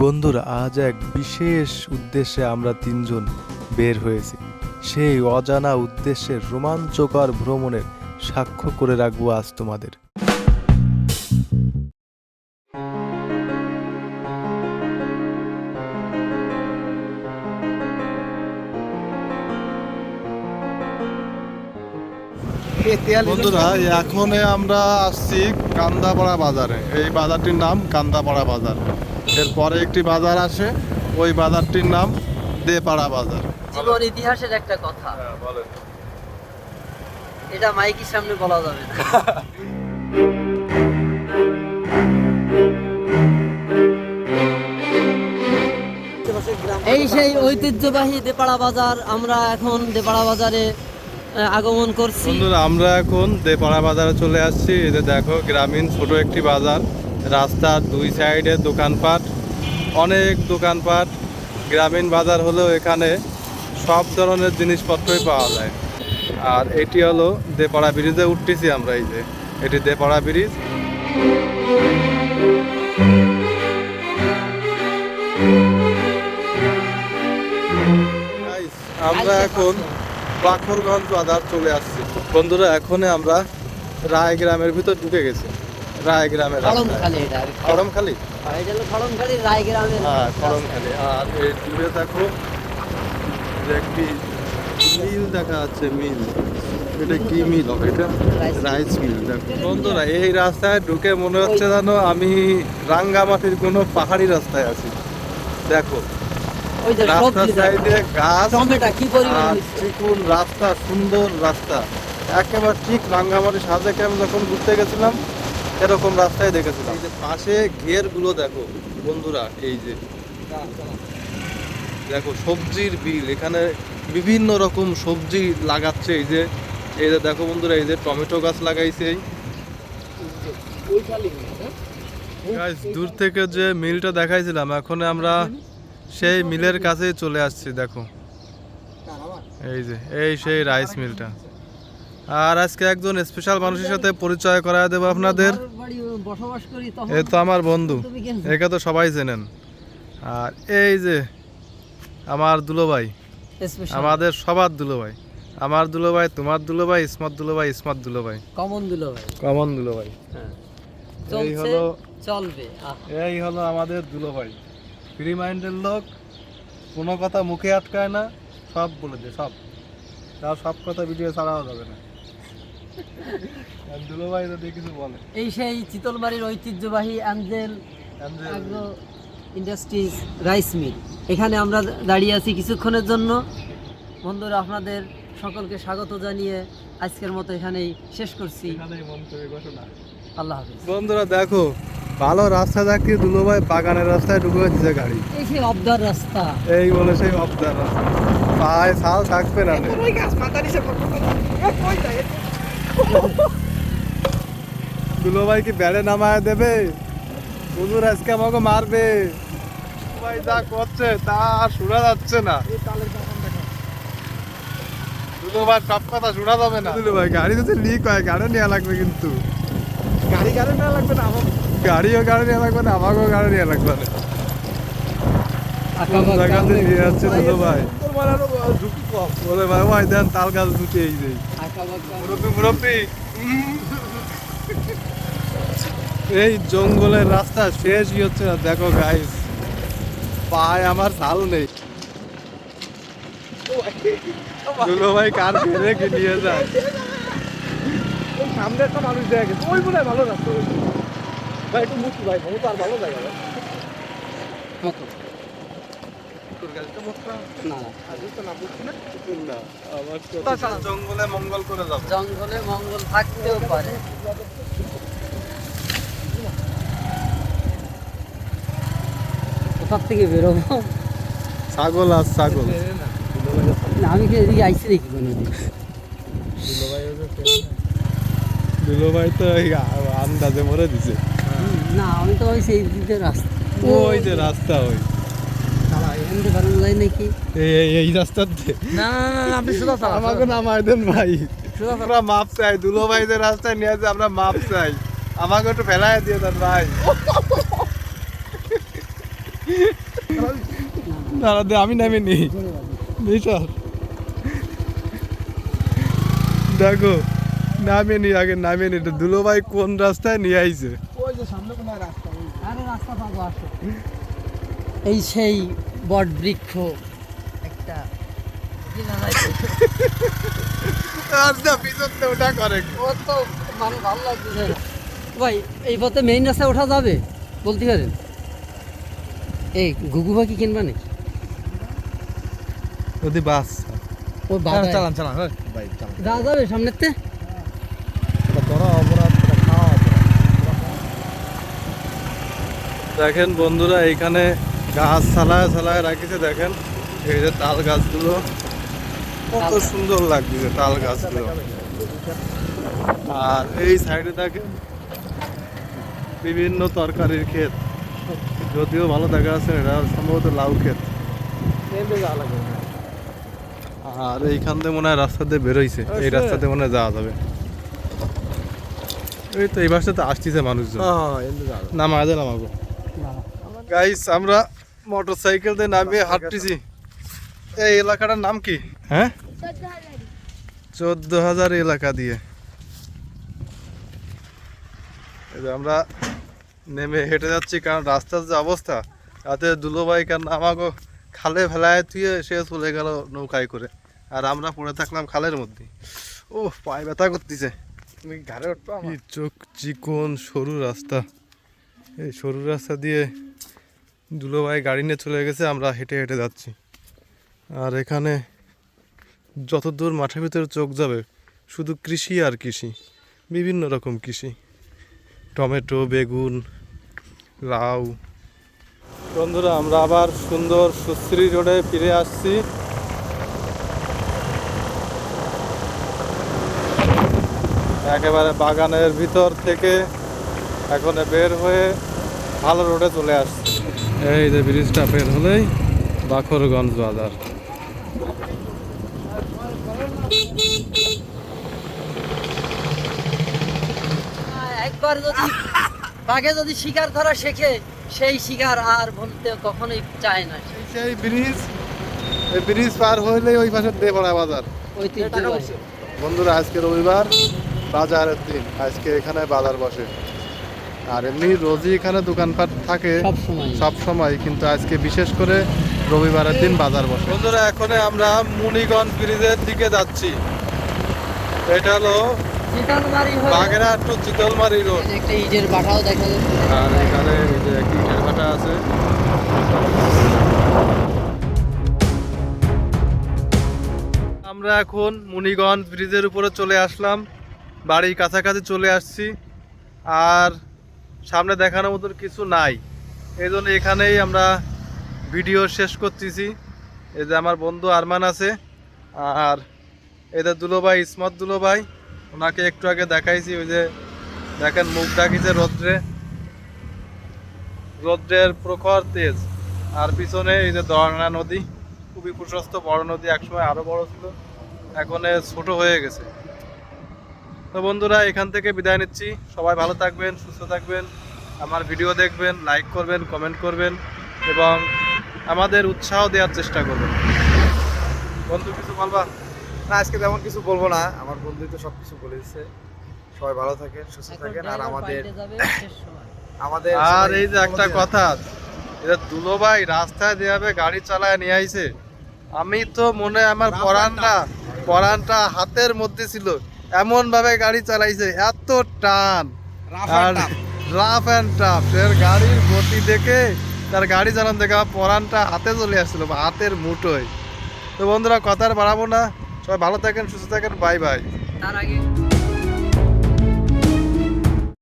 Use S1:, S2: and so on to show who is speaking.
S1: বন্ধুরা, আজ এক বিশেষ উদ্দেশ্যে আমরা তিনজন বের হয়েছি। সেই অজানা উদ্দেশ্যের রোমাঞ্চকর ভ্রমণের সাক্ষ্য করে রাখব আজ তোমাদের।
S2: বন্ধুরা, এখন আমরা আসছি কান্দাপাড়া বাজারে। এই বাজারটির নাম কান্দাপাড়া বাজার। এরপরে একটি বাজার আসে ওই বাজারটির নাম দেপাড়া বাজার।
S3: জীবন ইতিহাসের একটা কথা। এটা মাইকের সামনে বলা যাবে না। এই সেই ঐতিহ্যবাহী দেপাড়া বাজার আমরা এখন দেপাড়া বাজারে আগমন করছি।
S2: বন্ধুরা আমরা এখন দেপাড়া বাজারে চলে আসছি। এই যে দেখো গ্রামীণ ছোট একটি বাজার। রাস্তার দুই সাইডে দোকানপাট। অনেক দোকানপাট গ্রামীণ বাজার হলেও এখানে সব ধরনের জিনিসপত্রই পাওয়া যায়। আর এটি হলো দেপাড়া ব্রিজে উঠতেছি আমরা এই যে। এটি দেপাড়া ব্রিজ। আমরা এখন বাখরগঞ্জ বাজার চলে আসছি। বন্ধুরা এখন আমরা রায় গ্রামের ভিতর ঢুকে গেছি। রায় গ্রামের
S3: খড়মখালি এটা
S2: খড়মখালি?
S3: এটা হলো খড়মখালি রায়গ্রামের
S2: হ্যাঁ খড়মখালি। আর এই দূরে দেখো যে একটি মিল দেখা যাচ্ছে মিল। এটা কি মিল হবে? এটা রাইস মিল দেখো। বন্ধুরা এই রাস্তায় ঢুকে মনে হচ্ছে যেন আমি রাঙ্গামাটির কোনো পাহাড়ি রাস্তায় আছি। দেখো রাস্তার সাইডে গাছ আর চিকুন রাস্তা সুন্দর রাস্তা। একেবারে ঠিক রাঙ্গামাটি সাজেকে আমি যখন ঘুরতে গেছিলাম। এরকম রাস্তায় দেখেছিলাম। এই যে পাশে ঘেরগুলো দেখো, বন্ধুরা, এই যে। দেখো, সবজির বিল, এখানে বিভিন্ন রকম সবজি লাগাচ্ছে, এই যে এই যে দেখো বন্ধুরা, এই যে টমেটো গাছ লাগাইছে। দূর থেকে যে মিলটা দেখাইছিলাম, এখন আমরা সেই মিলের কাছেই চলে আসছি, দেখো। এই যে, এই সেই রাইস মিলটা আর আজকে একজন স্পেশাল মানুষের সাথে পরিচয় করায় দেবো আপনাদের।
S3: বসবাস করি তখন
S2: এ তো আমার বন্ধু। একে তো সবাই চেনেন। আর এই যে আমার দুলোভাই আমাদের সবার দুলোভাই। আমার দুলোভাই তোমার দুলোভাই ইসমত দুলোভাই ইসমত দুলোভাই।
S3: কমন দিল ভাই
S2: কমন দুলোভাই।
S3: হ্যাঁ।
S2: এই হলো
S3: চলবে।
S2: এই হলো আমাদের দুলোভাই। ফ্রি মাইন্ডের লোক কোনো কথা মুখে আটকায় না সব বলে দেয় সব। তার সব কথা ভিডিও ছাড়াও যাবে না। দুলোভাই কিছু বলে।
S3: এই সেই চিতলমারির ঐতিহ্যবাহী angel agro industries rice mill. এখানে আমরা দাঁড়িয়ে আছি কিছুক্ষণের জন্য। বন্ধুরা আপনাদের সকলকে স্বাগত জানিয়ে আজকের মতো এখানেই শেষ করছি। আল্লাহ হাফিজ।
S2: বন্ধুরা দেখো ভালো রাস্তা থাকতে দুলোভাই বাগানের রাস্তায় ঢুকে দিচ্ছে গাড়ি।
S3: এই সেই অবদার রাস্তা।
S2: এই বলে সেই অবদার রাস্তা। পায়ে ছাল থাকবে না দুলোভাই কি বেড়ে নামায় দেবে? হুজুর আজকে আমাকে মারবে। ভাই যা করছে তা শোনা যাচ্ছে না। সব কথা শোনা যাবে না। দুলোভাই গাড়ি যদি লিক হয় গাড়ি নেওয়া লাগবে কিন্তু। গাড়ি গাড়ি নেওয়া লাগবে না আমার গাড়িও গাড়ি নেওয়া লাগবে না আমাকেও গাড়ি নেওয়া লাগবে না। জায়গাতে নিয়ে যাচ্ছে বলে ভাই ভাই দেন তাল গাছ দুটি এই যে। মুরব্বি মুরব্বি। এই জঙ্গলের রাস্তা শেষই হচ্ছে না। দেখো গাইস পায়ে আমার ঝাল নেই। দুলো ভাই কার ফেরে কি নিয়ে যায় সামনে একটা মানুষ দেখা গেছে। ওই মনে হয় ভালো রাস্তা। ভাই একটু মুক্তি ভাই? মমতা আর ভালো জায়গা জঙ্গলে মঙ্গল করে যাব।
S3: জঙ্গলে মঙ্গল থাকতেও পারে। কোথার থেকে বেরোবো?
S2: ছাগল আর ছাগল।
S3: আমি কি এদিকে আইসি দেখি কোনোদিন?
S2: দুলোভাই তো আন্দাজে মরে দিছে।
S3: না আমি তো ওই সেই দিকে রাস্তা।
S2: ওই যে রাস্তা ওই
S3: এখান থেকে বেরোনো যায় নাকি
S2: এই এই- এই
S3: না না না না, আপনি সোজা চালান,
S2: আমাকে নামায় দেন ভাই।
S3: সোজা
S2: আমরা মাপ চাই দুলো রাস্তায় নিয়ে আমরা মাপ চাই। আমাকে একটু ফেলায় দিয়ে দেন ভাই। দাঁড়া দে আমি নামে নি। নিশার দেখো নামে নি আগে নামে নি। দুলো ভাই কোন রাস্তায় নিয়ে আইছে?
S3: আরে রাস্তা পাবো আসো। এই সেই বট বৃক্ষ একটা ভাই? তো মানে ভালো লাগছে ভাই এই পথে মেইন রাস্তায় ওঠা যাবে? বলতে পারেন? এই ঘুঘু পাখি কিনবা নাকি?
S2: যদি বাস।
S3: ও বাবা
S4: চালান চালান ভাই চালান।
S3: যাওয়া যাবে
S4: অপরাধ খাওয়া
S2: দেখেন বন্ধুরা এইখানে গাছ ছালায় ছালায় রাখিছে দেখেন। এই যে তাল গাছগুলো কত সুন্দর লাগছে তাল গাছগুলো। আর এই সাইডে দেখেন বিভিন্ন তরকারির ক্ষেত। যদিও ভালো দেখা না, এটা সম্ভবত লাউ ক্ষেত। আর এইখান থেকে মনে হয় রাস্তা দিয়ে বেরোইছে। এই রাস্তা দিয়ে মনে হয় যাওয়া যাবে। এই তো এই বাসটাতে আসতেছে মানুষজন।
S4: হ্যাঁ
S2: নামা নামাবো। গাইস আমরা মোটর সাইকেল দিয়ে নামিয়ে হাঁটতেছি। এই এলাকাটার নাম কি? হ্যাঁ? চোদ্দ হাজার এলাকা দিয়ে। আমরা নেমে হেঁটে যাচ্ছি কারণ রাস্তার যে অবস্থা তাতে দুলোভাই কারণ আমাকে খালে ফেলায় তুই সে চলে গেল নৌকায় করে। আর আমরা পড়ে থাকলাম খালের মধ্যে। ও পায়ে ব্যথা করতেছে।
S4: তুমি ঘাড়ে
S2: চোখ চিকন সরু রাস্তা। এই সরু রাস্তা দিয়ে দুলোভাই গাড়ি নিয়ে চলে গেছে, আমরা হেঁটে হেঁটে যাচ্ছি। আর এখানে যত দূর মাঠের ভিতরে চোখ যাবে, শুধু কৃষি আর কৃষি, বিভিন্ন রকম কৃষি। টমেটো, বেগুন, লাউ। বন্ধুরা, আমরা আবার সুন্দর সুশ্রী রোডে ফিরে আসছি। একেবারে বাগানের ভিতর থেকে এখন বের হয়ে ভালো রোডে চলে আসছে। এই যে ব্রিজটা বের হলেই বাখরগঞ্জ বাজার।
S3: একবার যদি বাঘে যদি শিকার ধরা শেখে সেই শিকার আর বলতে কখনোই চায় না।
S2: সেই ব্রিজ এই ব্রিজ পার হইলেই ওই পাশে দেবড়া বাজার। বন্ধুরা আজকে রবিবার বাজারের দিন। আজকে এখানে বাজার বসে। আর এমনি রোজই এখানে দোকানপাট থাকে
S3: সব সময়।
S2: কিন্তু আজকে বিশেষ করে রবিবারের দিন বাজার বসে। বন্ধুরা এখন আমরা মুনিগঞ্জ ব্রিজের দিকে যাচ্ছি। এটা হলো
S3: চিতলমারি
S2: বাগেরহাট টু চিতলমারি রোড।
S3: একটা ইটের বাটাও দেখা যাচ্ছে।
S2: আর এখানে এই যে একটি ইটের ভাটা আছে। আমরা এখন মুনিগঞ্জ ব্রিজের উপরে চলে আসলাম। বাড়ির কাছাকাছি চলে আসছি। আর সামনে দেখানোর মতন কিছু নাই। এই জন্য এখানেই আমরা ভিডিও শেষ করতেছি। এই যে আমার বন্ধু আরমান আছে, আর এদের দুলোভাই, ইসমত দুলোভাই, ওনাকে একটু আগে দেখাইছি, ওই যে দেখেন মুখ ডাকিছে রৌদ্রে। রৌদ্রের প্রখর তেজ, আর পিছনে এই যে দরনা নদী, খুবই প্রশস্ত বড় নদী, একসময় আরও বড় ছিল, এখন ছোট হয়ে গেছে। তো বন্ধুরা এখান থেকে বিদায় নিচ্ছি। সবাই ভালো থাকবেন সুস্থ থাকবেন আমার ভিডিও দেখবেন লাইক করবেন কমেন্ট করবেন এবং আমাদের উৎসাহ দেওয়ার চেষ্টা করবেন। বন্ধু কিছু বলবা?
S4: না আজকে তেমন কিছু বলব না। আমার বন্ধুই তো সব কিছু বলে দিচ্ছে সবাই ভালো থাকেন সুস্থ থাকেন আর আমাদের। আমাদের
S2: আর এই যে একটা কথা এটা দুলো ভাই রাস্তায় যেভাবে গাড়ি চালায় নিয়ে আইছে আমি তো মনে হয় আমার পরানটা পরানটা হাতের মধ্যে ছিল। এমন ভাবে গাড়ি চালাইছে এত টান। আর রাফ অ্যান্ড টাফ এর গাড়ির গতি দেখে তার গাড়ি চালান দেখে আমার পরানটা হাতে চলে আসছিল বা হাতের মুঠোয়। তো বন্ধুরা কথার আর বাড়াবো না। সবাই ভালো থাকেন সুস্থ থাকেন। Bye bye.
S3: তার আগে